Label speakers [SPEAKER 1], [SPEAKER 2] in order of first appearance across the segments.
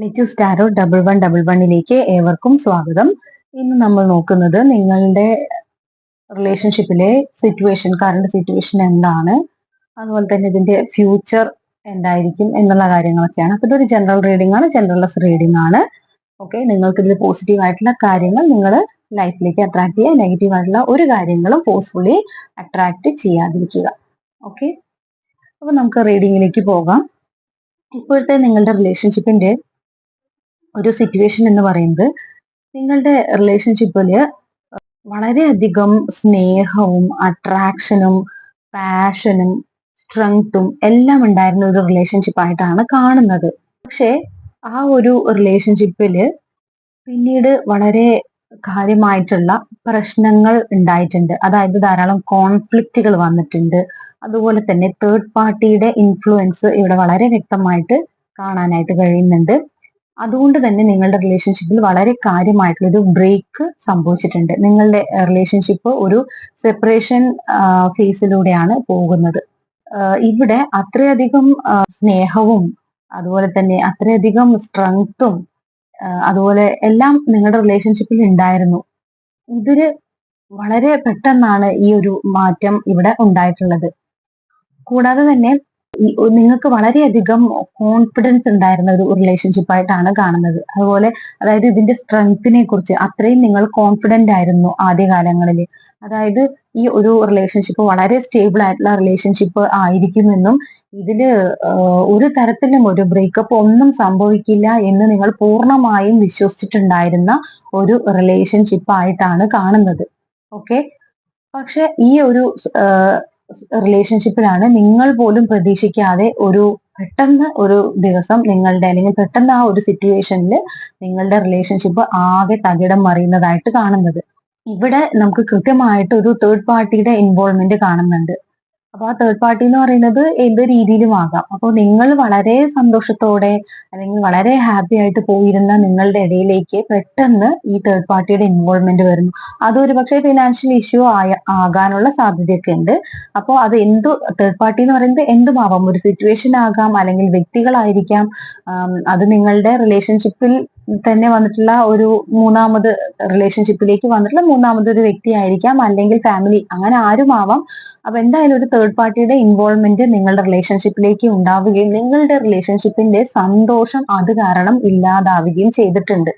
[SPEAKER 1] ലിച്ചു സ്റ്റാരോ double one double വണ്ണിലേക്ക് ഏവർക്കും സ്വാഗതം. ഇന്ന് നമ്മൾ നോക്കുന്നത് നിങ്ങളുടെ റിലേഷൻഷിപ്പിലെ സിറ്റുവേഷൻ കറണ്ട് സിറ്റുവേഷൻ എന്താണ്? അതുപോലെ തന്നെ ഇതിന്റെ ഫ്യൂച്ചർ എന്തായിരിക്കും എന്നുള്ള കാര്യങ്ങളൊക്കെയാണ്. അപ്പൊ ഇതൊരു ജനറൽ റീഡിംഗ് ആണ് ജനറൽലെസ് റീഡിംഗ് ആണ്. ഓക്കെ നിങ്ങൾക്ക് ഇതിൽ പോസിറ്റീവ് ആയിട്ടുള്ള കാര്യങ്ങൾ നിങ്ങൾ ലൈഫിലേക്ക് അട്രാക്ട് ചെയ്യുക നെഗറ്റീവ് ആയിട്ടുള്ള ഒരു കാര്യങ്ങളും ഫോഴ്സ്ഫുള്ളി അട്രാക്ട് ചെയ്യാതിരിക്കുക. ഓക്കെ അപ്പൊ നമുക്ക് റീഡിങ്ങിലേക്ക് പോകാം. ഇപ്പോഴത്തെ നിങ്ങളുടെ റിലേഷൻഷിപ്പിന്റെ ഒരു സിറ്റുവേഷൻ എന്ന് പറയുന്നത് നിങ്ങളുടെ റിലേഷൻഷിപ്പിൽ വളരെയധികം സ്നേഹവും അട്രാക്ഷനും പാഷനും സ്ട്രെങ്ത്തും എല്ലാം ഉണ്ടായിരുന്ന ഒരു റിലേഷൻഷിപ്പ് ആയിട്ടാണ് കാണുന്നത്. പക്ഷേ ആ ഒരു റിലേഷൻഷിപ്പിൽ പിന്നീട് വളരെ കാര്യമായിട്ടുള്ള പ്രശ്നങ്ങൾ ഉണ്ടായിട്ടുണ്ട്. അതായത് ധാരാളം കോൺഫ്ലിക്റ്റുകൾ വന്നിട്ടുണ്ട്. അതുപോലെ തന്നെ തേർഡ് പാർട്ടിയുടെ ഇൻഫ്ലുവൻസ് ഇവിടെ വളരെ വ്യക്തമായിട്ട് കാണാനായിട്ട് കഴിയുന്നുണ്ട്. അതുകൊണ്ട് തന്നെ നിങ്ങളുടെ റിലേഷൻഷിപ്പിൽ വളരെ കാര്യമായിട്ടുള്ള ഒരു ബ്രേക്ക് സംഭവിച്ചിട്ടുണ്ട്. നിങ്ങളുടെ റിലേഷൻഷിപ്പ് ഒരു സെപ്പറേഷൻ ഫേസിലൂടെയാണ് പോകുന്നത്. ഇവിടെ അത്രയധികം സ്നേഹവും അതുപോലെ തന്നെ അത്രയധികം സ്ട്രെങ്ത്തും അതുപോലെ എല്ലാം നിങ്ങളുടെ റിലേഷൻഷിപ്പിൽ ഉണ്ടായിരുന്നു. ഇതിൽ വളരെ പെട്ടെന്നാണ് ഈ ഒരു മാറ്റം ഇവിടെ ഉണ്ടായിട്ടുള്ളത്. കൂടാതെ തന്നെ നിങ്ങൾക്ക് വളരെയധികം കോൺഫിഡൻസ് ഉണ്ടായിരുന്ന ഒരു റിലേഷൻഷിപ്പ് ആയിട്ടാണ് കാണുന്നത്. അതുപോലെ അതായത് ഇതിന്റെ സ്ട്രെങ്ത്തിനെ കുറിച്ച് അത്രയും നിങ്ങൾ കോൺഫിഡന്റ് ആയിരുന്നു ആദ്യകാലങ്ങളിൽ. അതായത് ഈ ഒരു റിലേഷൻഷിപ്പ് വളരെ സ്റ്റേബിൾ ആയിട്ടുള്ള റിലേഷൻഷിപ്പ് ആയിരിക്കുമെന്നും ഇതിൽ ഒരു തരത്തിലും ഒരു ബ്രേക്കപ്പ് ഒന്നും സംഭവിക്കില്ല എന്ന് നിങ്ങൾ പൂർണമായും വിശ്വസിച്ചിട്ടുണ്ടായിരുന്ന ഒരു റിലേഷൻഷിപ്പ് ആയിട്ടാണ് കാണുന്നത്. ഓക്കെ പക്ഷെ ഈ ഒരു റിലേഷൻഷിപ്പിലാണ് നിങ്ങൾ പോലും പ്രതീക്ഷിക്കാതെ ഒരു പെട്ടെന്ന് ഒരു ദിവസം നിങ്ങളുടെ അല്ലെങ്കിൽ പെട്ടെന്ന് ആ ഒരു സിറ്റുവേഷനിൽ നിങ്ങളുടെ റിലേഷൻഷിപ്പ് ആകെ തകിടം മറിയുന്നതായിട്ട് കാണുന്നത്. ഇവിടെ നമുക്ക് കൃത്യമായിട്ട് ഒരു തേർഡ് പാർട്ടിയുടെ ഇൻവോൾവ്മെന്റ് കാണുന്നുണ്ട്. അപ്പൊ ആ തേർഡ് പാർട്ടി എന്ന് പറയുന്നത് എന്ത് രീതിയിലും ആകാം. അപ്പോൾ നിങ്ങൾ വളരെ സന്തോഷത്തോടെ അല്ലെങ്കിൽ വളരെ ഹാപ്പി ആയിട്ട് പോയിരുന്ന നിങ്ങളുടെ ഇടയിലേക്ക് പെട്ടെന്ന് ഈ തേർഡ് പാർട്ടിയുടെ ഇൻവോൾവ്മെന്റ് വരുന്നു. അതൊരു പക്ഷേ ഫിനാൻഷ്യൽ ഇഷ്യൂ ആയ ആകാനുള്ള സാധ്യതയൊക്കെ ഉണ്ട്. അപ്പോൾ അത് എന്തു തേർഡ് പാർട്ടി എന്ന് പറയുന്നത് എന്തുമാവാം? ഒരു സിറ്റുവേഷൻ ആകാം അല്ലെങ്കിൽ വ്യക്തികളായിരിക്കാം. അത് നിങ്ങളുടെ റിലേഷൻഷിപ്പിൽ തന്നെ വന്നിട്ടുള്ള ഒരു മൂന്നാമത് റിലേഷൻഷിപ്പിലേക്ക് വന്നിട്ടുള്ള മൂന്നാമത് ഒരു വ്യക്തി ആയിരിക്കാം അല്ലെങ്കിൽ ഫാമിലി അങ്ങനെ ആരുമാവാം. അപ്പൊ എന്തായാലും ഒരു തേർഡ് പാർട്ടിയുടെ ഇൻവോൾവ്മെന്റ് നിങ്ങളുടെ റിലേഷൻഷിപ്പിലേക്ക് ഉണ്ടാവുകയും നിങ്ങളുടെ റിലേഷൻഷിപ്പിന്റെ സന്തോഷം അത് കാരണം ഇല്ലാതാവുകയും ചെയ്തിട്ടുണ്ട്.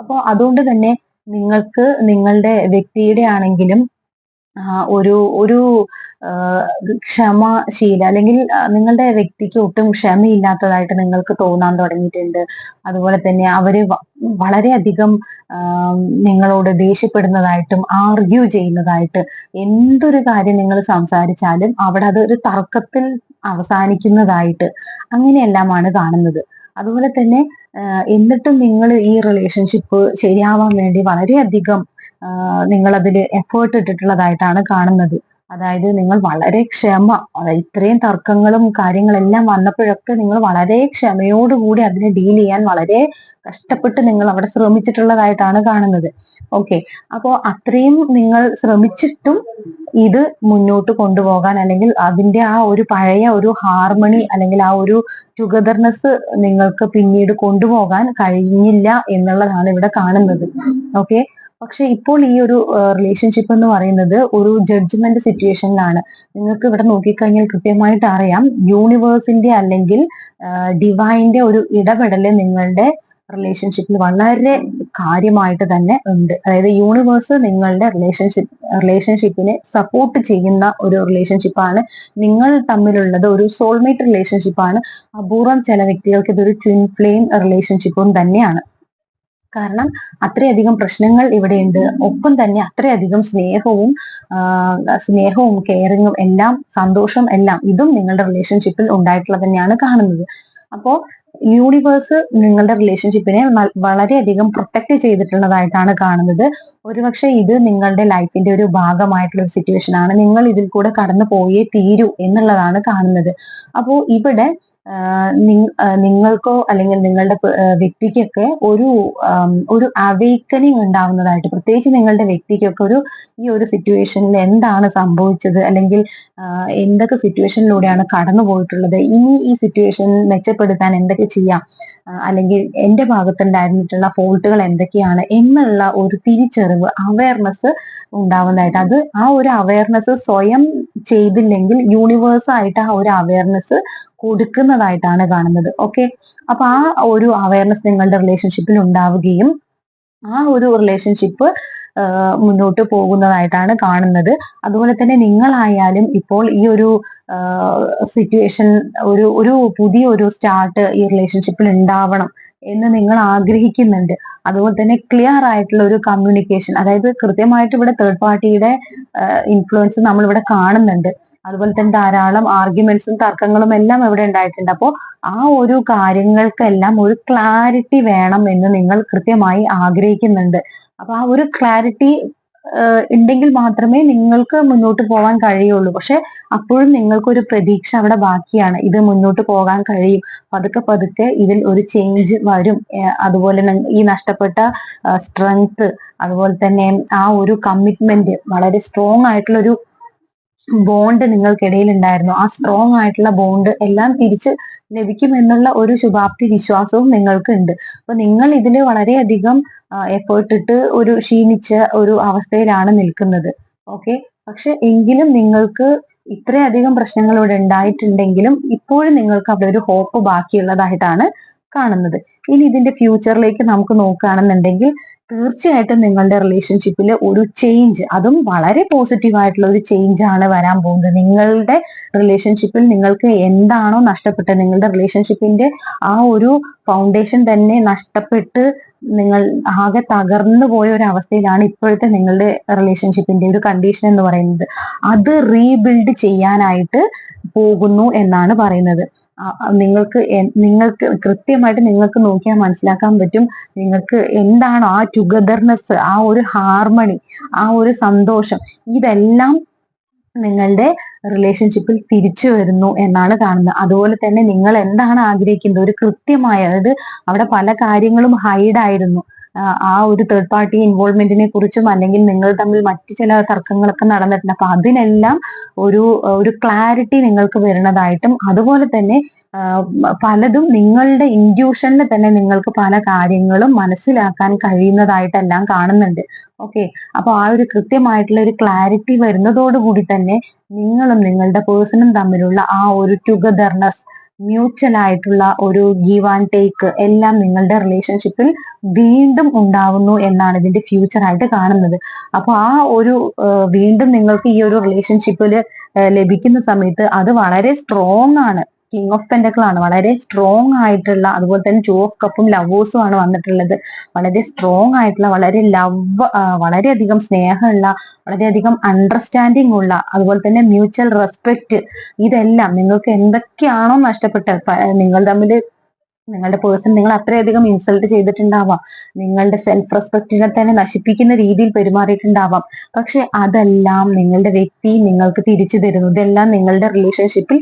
[SPEAKER 1] അപ്പോൾ അതുകൊണ്ട് തന്നെ നിങ്ങൾക്ക് നിങ്ങളുടെ വ്യക്തിയുടെ ആണെങ്കിലും ഒരു ഒരു ക്ഷമശീല അല്ലെങ്കിൽ നിങ്ങളുടെ വ്യക്തിക്ക് ഒട്ടും ക്ഷമയില്ലാത്തതായിട്ട് നിങ്ങൾക്ക് തോന്നാൻ തുടങ്ങിയിട്ടുണ്ട്. അതുപോലെ തന്നെ അവർ വളരെയധികം നിങ്ങളോട് ദേഷ്യപ്പെടുന്നതായിട്ടും ആർഗ്യൂ ചെയ്യുന്നതായിട്ട് എന്തൊരു കാര്യം നിങ്ങൾ സംസാരിച്ചാലും അവിടെ അത് ഒരു തർക്കത്തിൽ അവസാനിക്കുന്നതായിട്ട് അങ്ങനെയെല്ലാമാണ് കാണുന്നത്. അതുപോലെ തന്നെ എന്നിട്ടും നിങ്ങൾ ഈ റിലേഷൻഷിപ്പ് ശരിയാവാൻ വേണ്ടി വളരെയധികം നിങ്ങൾ അതിൽ എഫേർട്ട് ഇട്ടിട്ടുള്ളതായിട്ടാണ് കാണുന്നത്. അതായത് നിങ്ങൾ വളരെ ക്ഷമ ഇത്രയും തർക്കങ്ങളും കാര്യങ്ങളെല്ലാം വന്നപ്പോഴൊക്കെ നിങ്ങൾ വളരെ ക്ഷമയോടുകൂടി അതിനെ ഡീൽ ചെയ്യാൻ വളരെ കഷ്ടപ്പെട്ട് നിങ്ങൾ അവിടെ ശ്രമിച്ചിട്ടുള്ളതായിട്ടാണ് കാണുന്നത്. ഓക്കെ അപ്പോ അത്രയും നിങ്ങൾ ശ്രമിച്ചിട്ടും ഇത് മുന്നോട്ട് കൊണ്ടുപോകാൻ അല്ലെങ്കിൽ അതിന്റെ ആ ഒരു പഴയ ഒരു ഹാർമണി അല്ലെങ്കിൽ ആ ഒരു ടുഗദർനെസ് നിങ്ങൾക്ക് പിന്നീട് കൊണ്ടുപോകാൻ കഴിഞ്ഞില്ല എന്നുള്ളതാണ് ഇവിടെ കാണുന്നത്. ഓക്കെ പക്ഷെ ഇപ്പോൾ ഈ ഒരു റിലേഷൻഷിപ്പ് എന്ന് പറയുന്നത് ഒരു ജഡ്ജ്മെന്റ് സിറ്റുവേഷനിലാണ് നിങ്ങൾക്ക് ഇവിടെ നോക്കിക്കഴിഞ്ഞാൽ കൃത്യമായിട്ട് അറിയാം യൂണിവേഴ്സിന്റെ അല്ലെങ്കിൽ ഡിവൈന്റെ ഒരു ഇടപെടൽ നിങ്ങളുടെ റിലേഷൻഷിപ്പിൽ വളരെ കാര്യമായിട്ട് തന്നെ ഉണ്ട്. അതായത് യൂണിവേഴ്സ് നിങ്ങളുടെ റിലേഷൻഷിപ്പ് റിലേഷൻഷിപ്പിനെ സപ്പോർട്ട് ചെയ്യുന്ന ഒരു റിലേഷൻഷിപ്പാണ് നിങ്ങൾ തമ്മിലുള്ളത് ഒരു സോൾമേറ്റ് റിലേഷൻഷിപ്പാണ് അപൂർവം ചില വ്യക്തികൾക്ക് ഇതൊരു ട്വിൻ ഫ്ലെയിം റിലേഷൻഷിപ്പും തന്നെയാണ്. കാരണം അത്രയധികം പ്രശ്നങ്ങൾ ഇവിടെയുണ്ട്. ഒപ്പം തന്നെ അത്രയധികം സ്നേഹവും സ്നേഹവും കെയറിങ്ങും എല്ലാം സന്തോഷം എല്ലാം ഇതും നിങ്ങളുടെ റിലേഷൻഷിപ്പിൽ ഉണ്ടായിട്ടുള്ളത് തന്നെയാണ് കാണുന്നത്. അപ്പോ യൂണിവേഴ്സ് നിങ്ങളുടെ റിലേഷൻഷിപ്പിനെ വളരെയധികം പ്രൊട്ടക്ട് ചെയ്തിട്ടുള്ളതായിട്ടാണ് കാണുന്നത്. ഒരുപക്ഷെ ഇത് നിങ്ങളുടെ ലൈഫിന്റെ ഒരു ഭാഗമായിട്ടുള്ള ഒരു സിറ്റുവേഷൻ ആണ്. നിങ്ങൾ ഇതിൽ കൂടെ കടന്നു പോയേ തീരൂ എന്നുള്ളതാണ് കാണുന്നത്. അപ്പോൾ ഇവിടെ നിങ്ങൾക്കോ അല്ലെങ്കിൽ നിങ്ങളുടെ വ്യക്തിക്കൊക്കെ ഒരു ഒരു അവേക്കനിങ് ഉണ്ടാവുന്നതായിട്ട് പ്രത്യേകിച്ച് നിങ്ങളുടെ വ്യക്തിക്കൊക്കെ ഒരു ഈ ഒരു സിറ്റുവേഷനിൽ എന്താണ് സംഭവിച്ചത്? അല്ലെങ്കിൽ എന്തൊക്കെ സിറ്റുവേഷനിലൂടെയാണ് കടന്നു പോയിട്ടുള്ളത്? ഇനി ഈ സിറ്റുവേഷൻ മെച്ചപ്പെടുത്താൻ എന്തൊക്കെ ചെയ്യാം? അല്ലെങ്കിൽ എന്റെ ഭാഗത്തുണ്ടായിരുന്നിട്ടുള്ള ഫോൾട്ടുകൾ എന്തൊക്കെയാണ്? എന്നുള്ള ഒരു തിരിച്ചറിവ് അവയർനെസ് ഉണ്ടാവുന്നതായിട്ട് അത് ആ ഒരു അവയർനെസ് സ്വയം ചെയ്തില്ലെങ്കിൽ യൂണിവേഴ്സ് ആയിട്ട് ആ ഒരു അവയർനെസ് കൊടുക്കുന്നതായിട്ടാണ് കാണുന്നത്. ഓക്കെ അപ്പൊ ആ ഒരു അവയർനെസ് നിങ്ങളുടെ റിലേഷൻഷിപ്പിൽ ഉണ്ടാവുകയും ആ ഒരു റിലേഷൻഷിപ്പ് മുന്നോട്ട് പോകുന്നതായിട്ടാണ് കാണുന്നത്. അതുപോലെ തന്നെ നിങ്ങളായാലും ഇപ്പോൾ ഈ ഒരു സിറ്റുവേഷൻ ഒരു ഒരു പുതിയ ഒരു സ്റ്റാർട്ട് ഈ റിലേഷൻഷിപ്പിൽ ഉണ്ടാവണം. എന്ന് നിങ്ങൾ ആഗ്രഹിക്കുന്നുണ്ട്. അതുപോലെ തന്നെ ക്ലിയർ ആയിട്ടുള്ള ഒരു കമ്മ്യൂണിക്കേഷൻ അതായത് കൃത്യമായിട്ട് ഇവിടെ തേർഡ് പാർട്ടിയുടെ ഇൻഫ്ലുവൻസ് നമ്മൾ ഇവിടെ കാണുന്നുണ്ട്. അതുപോലെ തന്നെ ധാരാളം ആർഗ്യുമെന്റ്സും തർക്കങ്ങളും എല്ലാം ഇവിടെ ഉണ്ടായിട്ടുണ്ട്. അപ്പോൾ ആ ഒരു കാര്യങ്ങൾക്കെല്ലാം ഒരു ക്ലാരിറ്റി വേണം എന്ന് നിങ്ങൾ കൃത്യമായി ആഗ്രഹിക്കുന്നുണ്ട്. അപ്പൊ ആ ഒരു ക്ലാരിറ്റി ഉണ്ടെങ്കിൽ മാത്രമേ നിങ്ങൾക്ക് മുന്നോട്ട് പോകാൻ കഴിയുള്ളൂ. പക്ഷെ അപ്പോഴും നിങ്ങൾക്കൊരു പ്രതീക്ഷ അവിടെ ബാക്കിയാണ്. ഇത് മുന്നോട്ട് പോകാൻ കഴിയും. പതുക്കെ പതുക്കെ ഇതിൽ ഒരു ചേഞ്ച് വരും. അതുപോലെ ഈ നഷ്ടപ്പെട്ട സ്ട്രെങ്ത് അതുപോലെ തന്നെ ആ ഒരു കമ്മിറ്റ്മെന്റ് വളരെ സ്ട്രോങ് ആയിട്ടുള്ള ഒരു ബോണ്ട് നിങ്ങൾക്കിടയിൽ ഉണ്ടായിരുന്നു ആ സ്ട്രോങ് ആയിട്ടുള്ള ബോണ്ട് എല്ലാം തിരിച്ച് ലഭിക്കുമെന്നുള്ള ഒരു ശുഭാപ്തി വിശ്വാസവും നിങ്ങൾക്ക് ഉണ്ട് അപ്പൊ നിങ്ങൾ ഇതിൽ വളരെയധികം എഫേർട്ട് ഇട്ട് ഒരു ക്ഷീണിച്ച ഒരു അവസ്ഥയിലാണ് നിൽക്കുന്നത്. ഓക്കെ പക്ഷെ എങ്കിലും നിങ്ങൾക്ക് ഇത്രയധികം പ്രശ്നങ്ങൾ ഇവിടെ ഉണ്ടായിട്ടുണ്ടെങ്കിലും ഇപ്പോഴും നിങ്ങൾക്ക് അവിടെ ഒരു ഹോപ്പ് ബാക്കിയുള്ളതായിട്ടാണ് കാണുന്നത്. ഇനി ഇതിന്റെ ഫ്യൂച്ചറിലേക്ക് നമുക്ക് നോക്കുകയാണെന്നുണ്ടെങ്കിൽ തീർച്ചയായിട്ടും നിങ്ങളുടെ റിലേഷൻഷിപ്പിൽ ഒരു ചേഞ്ച് അതും വളരെ പോസിറ്റീവ് ആയിട്ടുള്ള ഒരു ചേഞ്ച് ആണ് വരാൻ പോകുന്നത്. നിങ്ങളുടെ റിലേഷൻഷിപ്പിൽ നിങ്ങൾക്ക് എന്താണോ നഷ്ടപ്പെട്ടത് നിങ്ങളുടെ റിലേഷൻഷിപ്പിന്റെ ആ ഒരു ഫൗണ്ടേഷൻ തന്നെ നഷ്ടപ്പെട്ട് നിങ്ങൾ ആകെ തകർന്നു പോയ ഒരു അവസ്ഥയിലാണ് ഇപ്പോഴത്തെ നിങ്ങളുടെ റിലേഷൻഷിപ്പിന്റെ ഒരു കണ്ടീഷൻ എന്ന് പറയുന്നത്. അത് റീബിൽഡ് ചെയ്യാനായിട്ട് പോകുന്നു എന്നാണ് പറയുന്നത്. നിങ്ങൾക്ക് നിങ്ങൾക്ക് കൃത്യമായിട്ട് നിങ്ങൾക്ക് നോക്കിയാൽ മനസ്സിലാക്കാൻ പറ്റും. നിങ്ങൾക്ക് എന്താണ് ആ ടുഗദർനെസ് ആ ഒരു ഹാർമണി ആ ഒരു സന്തോഷം ഇതെല്ലാം നിങ്ങളുടെ റിലേഷൻഷിപ്പിൽ തിരിച്ചു വരുന്നു എന്നാണ് കാണുന്നത്. അതുപോലെ തന്നെ നിങ്ങൾ എന്താണ് ആഗ്രഹിക്കുന്നത്? ഒരു കൃത്യമായ അതായത് അവിടെ പല കാര്യങ്ങളും ഹൈഡ് ആയിരുന്നു. ആ, ഒരു തേർഡ് പാർട്ടി ഇൻവോൾവ്മെന്റിനെ കുറിച്ചും അല്ലെങ്കിൽ നിങ്ങൾ തമ്മിൽ മറ്റു ചില തർക്കങ്ങളൊക്കെ നടന്നിട്ടുണ്ട്. അപ്പൊ അതിനെല്ലാം ഒരു ഒരു ക്ലാരിറ്റി നിങ്ങൾക്ക് വരുന്നതായിട്ടും അതുപോലെ തന്നെ പലതും നിങ്ങളുടെ ഇൻഡ്യൂഷനിൽ തന്നെ നിങ്ങൾക്ക് പല കാര്യങ്ങളും മനസ്സിലാക്കാൻ കഴിയുന്നതായിട്ടെല്ലാം കാണുന്നുണ്ട്. ഓക്കെ അപ്പൊ ആ ഒരു കൃത്യമായിട്ടുള്ള ഒരു ക്ലാരിറ്റി വരുന്നതോടുകൂടി തന്നെ നിങ്ങളും നിങ്ങളുടെ പേഴ്സണും തമ്മിലുള്ള ആ ഒരു ടുഗദർനെസ് മ്യൂച്വൽ ആയിട്ടുള്ള ഒരു ഗീവ് ആൻഡ് ടേക്ക് എല്ലാം നിങ്ങളുടെ റിലേഷൻഷിപ്പിൽ വീണ്ടും ഉണ്ടാവുന്നു എന്നാണ് ഇതിന്റെ ഫ്യൂച്ചർ ആയിട്ട് കാണുന്നത്. അപ്പൊ ആ ഒരു വീണ്ടും നിങ്ങൾക്ക് ഈ ഒരു റിലേഷൻഷിപ്പിൽ ലഭിക്കുന്ന സമയത്ത് അത് വളരെ സ്ട്രോങ് ആണ്. കിങ് ഓഫ് പെൻഡക്കിൾ ആണ്. വളരെ സ്ട്രോങ് ആയിട്ടുള്ള അതുപോലെ തന്നെ ടു ഓഫ് കപ്പും ലവേഴ്സും ആണ് വന്നിട്ടുള്ളത്. വളരെ സ്ട്രോങ് ആയിട്ടുള്ള വളരെ ലവ് വളരെയധികം സ്നേഹമുള്ള വളരെയധികം അണ്ടർസ്റ്റാൻഡിങ് ഉള്ള അതുപോലെ തന്നെ മ്യൂച്വൽ റെസ്പെക്ട് ഇതെല്ലാം നിങ്ങൾക്ക് എന്തൊക്കെയാണോ നഷ്ടപ്പെട്ടത് നിങ്ങൾ തമ്മിൽ നിങ്ങളുടെ പേഴ്സൺ നിങ്ങൾ അത്രയധികം ഇൻസൾട്ട് ചെയ്തിട്ടുണ്ടാവാം. നിങ്ങളുടെ സെൽഫ് റെസ്പെക്റ്റിനെ തന്നെ നശിപ്പിക്കുന്ന രീതിയിൽ പെരുമാറിയിട്ടുണ്ടാവാം. പക്ഷെ അതെല്ലാം നിങ്ങളുടെ വ്യക്തി നിങ്ങൾക്ക് തിരിച്ചു തരുന്നു. ഇതെല്ലാം നിങ്ങളുടെ റിലേഷൻഷിപ്പിൽ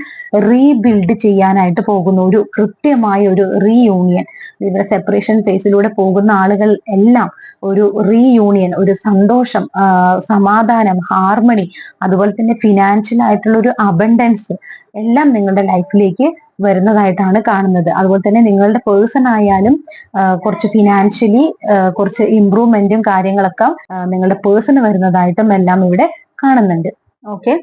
[SPEAKER 1] റീബിൽഡ് ചെയ്യാനായിട്ട് പോകുന്നു. ഒരു കൃത്യമായ ഒരു റീയൂണിയൻ ഇവിടെ സെപ്പറേഷൻ ഫേസിലൂടെ പോകുന്ന ആളുകൾ എല്ലാം ഒരു റീയൂണിയൻ ഒരു സന്തോഷം സമാധാനം ഹാർമണി അതുപോലെ തന്നെ ഫിനാൻഷ്യൽ ആയിട്ടുള്ള ഒരു അബണ്ടൻസ് എല്ലാം നിങ്ങളുടെ ലൈഫിലേക്ക് വരുന്നതായിട്ടാണ് കാണുന്നത്. അതുപോലെ തന്നെ നിങ്ങളുടെ പേഴ്സൺ ആയാലും കുറച്ച് ഫിനാൻഷ്യലി കുറച്ച് ഇമ്പ്രൂവ്മെന്റും കാര്യങ്ങളൊക്കെ നിങ്ങളുടെ പേഴ്സണ് വരുന്നതായിട്ടും എല്ലാം ഇവിടെ കാണുന്നുണ്ട്. ഓക്കെ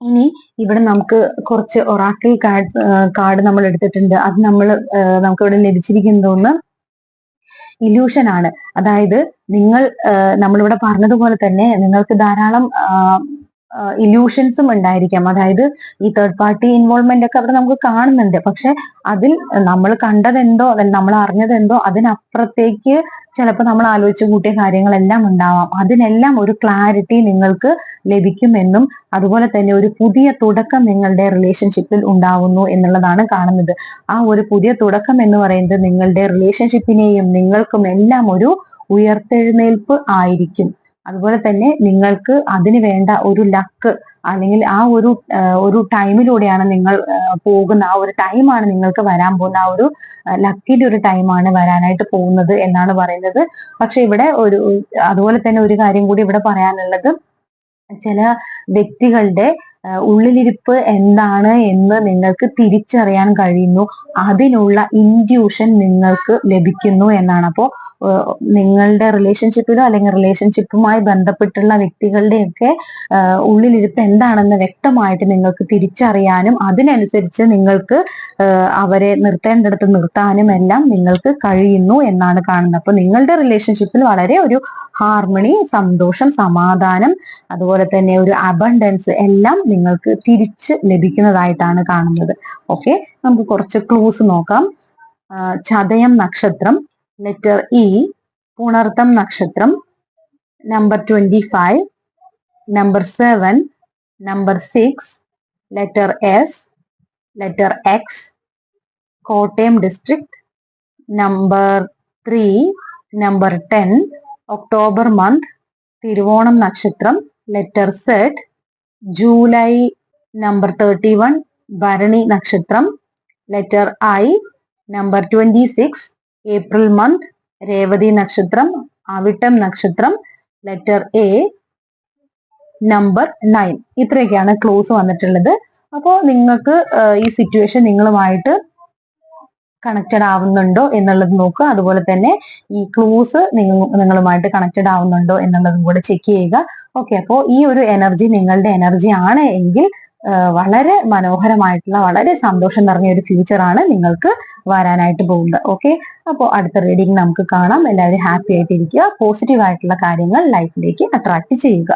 [SPEAKER 1] ഇനി ഇവിടെ നമുക്ക് കുറച്ച് ഒറാക്കിൾ കാർഡ് കാർഡ് നമ്മൾ എടുത്തിട്ടുണ്ട്. അത് നമ്മൾ നമുക്ക് ഇവിടെ ലഭിച്ചിരിക്കുന്നതൊന്ന് ഇല്യൂഷൻ ആണ്. അതായത് നിങ്ങൾ നമ്മളിവിടെ പറഞ്ഞതുപോലെ തന്നെ നിങ്ങൾക്ക് ധാരാളം ഇല്യൂഷൻസും ഉണ്ടായിരിക്കാം. അതായത് ഈ തേർഡ് പാർട്ടി ഇൻവോൾവ്മെന്റ് ഒക്കെ അവിടെ നമുക്ക് കാണുന്നുണ്ട്. പക്ഷെ അതിൽ നമ്മൾ കണ്ടതെന്തോ നമ്മൾ അറിഞ്ഞതെന്തോ അതിനപ്പുറത്തേക്ക് ചിലപ്പോൾ നമ്മൾ ആലോചിച്ച് കൂട്ടിയ കാര്യങ്ങളെല്ലാം ഉണ്ടാവാം. അതിനെല്ലാം ഒരു ക്ലാരിറ്റി നിങ്ങൾക്ക് ലഭിക്കുമെന്നും അതുപോലെ തന്നെ ഒരു പുതിയ തുടക്കം നിങ്ങളുടെ റിലേഷൻഷിപ്പിൽ ഉണ്ടാവുന്നു എന്നുള്ളതാണ് കാണുന്നത്. ആ ഒരു പുതിയ തുടക്കം എന്ന് പറയുന്നത് നിങ്ങളുടെ റിലേഷൻഷിപ്പിനെയും നിങ്ങൾക്കും എല്ലാം ഒരു ഉയർത്തെഴുന്നേൽപ്പ് ആയിരിക്കും. അതുപോലെ തന്നെ നിങ്ങൾക്ക് അതിന് വേണ്ട ഒരു ലക്ക് അല്ലെങ്കിൽ ആ ഒരു ഒരു ടൈമിലൂടെയാണ് നിങ്ങൾ പോകുന്ന ആ ഒരു ടൈമാണ് നിങ്ങൾക്ക് വരാൻ പോകുന്ന ആ ഒരു ലക്കിന്റെ ഒരു ടൈമാണ് വരാനായിട്ട് പോകുന്നത് എന്നാണ് പറയുന്നത്. പക്ഷെ ഇവിടെ ഒരു അതുപോലെ തന്നെ ഒരു കാര്യം കൂടി ഇവിടെ പറയാനുള്ളത്. ചില വ്യക്തികളുടെ ഉള്ളിലിരിപ്പ് എന്താണ് എന്ന് നിങ്ങൾക്ക് തിരിച്ചറിയാൻ കഴിയുന്നു. അതിനുള്ള ഇൻഡ്യൂഷൻ നിങ്ങൾക്ക് ലഭിക്കുന്നു എന്നാണ്. അപ്പോൾ നിങ്ങളുടെ റിലേഷൻഷിപ്പിലോ അല്ലെങ്കിൽ റിലേഷൻഷിപ്പുമായി ബന്ധപ്പെട്ടുള്ള വ്യക്തികളുടെയൊക്കെ ഉള്ളിലിരിപ്പ് എന്താണെന്ന് വ്യക്തമായിട്ട് നിങ്ങൾക്ക് തിരിച്ചറിയാനും അതിനനുസരിച്ച് നിങ്ങൾക്ക് അവരെ നിർത്തേണ്ടടുത്ത് നിർത്താനും എല്ലാം നിങ്ങൾക്ക് കഴിയുന്നു എന്നാണ് കാണുന്നത്. അപ്പൊ നിങ്ങളുടെ റിലേഷൻഷിപ്പിൽ വളരെ ഒരു ഹാർമണി സന്തോഷം സമാധാനം അതുപോലെ തന്നെ ഒരു അബണ്ടൻസ് എല്ലാം നിങ്ങൾക്ക് തിരിച്ച് ലഭിക്കുന്നതായിട്ടാണ് കാണുന്നത്. ഓക്കെ നമുക്ക് കുറച്ച് ക്ലൂസ് നോക്കാം. ചതയം നക്ഷത്രം ലെറ്റർ ഇ പുണർത്തം നക്ഷത്രം number twenty five number seven number six letter S letter X Kottayam district number three number ten October month Thiruvonam നക്ഷത്രം letter Z July number thirty one Bharani നക്ഷത്രം letter I number twenty six April month Revathi നക്ഷത്രം അവിട്ടം നക്ഷത്രം letter A number nine ഇത്രയൊക്കെയാണ് close വന്നിട്ടുള്ളത്. അപ്പോൾ നിങ്ങൾക്ക് ഈ situation നിങ്ങളുമായിട്ട് കണക്റ്റഡ് ആവുന്നുണ്ടോ എന്നുള്ളത് നോക്കുക. അതുപോലെ തന്നെ ഈ ക്ലൂസ് നിങ്ങൾ നിങ്ങളുമായിട്ട് കണക്റ്റഡ് ആവുന്നുണ്ടോ എന്നുള്ളതും കൂടെ ചെക്ക് ചെയ്യുക. ഓക്കെ അപ്പോൾ ഈ ഒരു എനർജി നിങ്ങളുടെ എനർജി ആണ് എങ്കിൽ വളരെ മനോഹരമായിട്ടുള്ള വളരെ സന്തോഷം നിറഞ്ഞ ഒരു ഫ്യൂച്ചർ ആണ് നിങ്ങൾക്ക് വരാനായിട്ട് പോകുന്നത്. ഓക്കെ അപ്പോൾ അടുത്ത റീഡിംഗ് നമുക്ക് കാണാം. എല്ലാവരും ഹാപ്പി ആയിട്ടിരിക്കുക. പോസിറ്റീവ് ആയിട്ടുള്ള കാര്യങ്ങൾ ലൈഫിലേക്ക് അട്രാക്ട് ചെയ്യുക.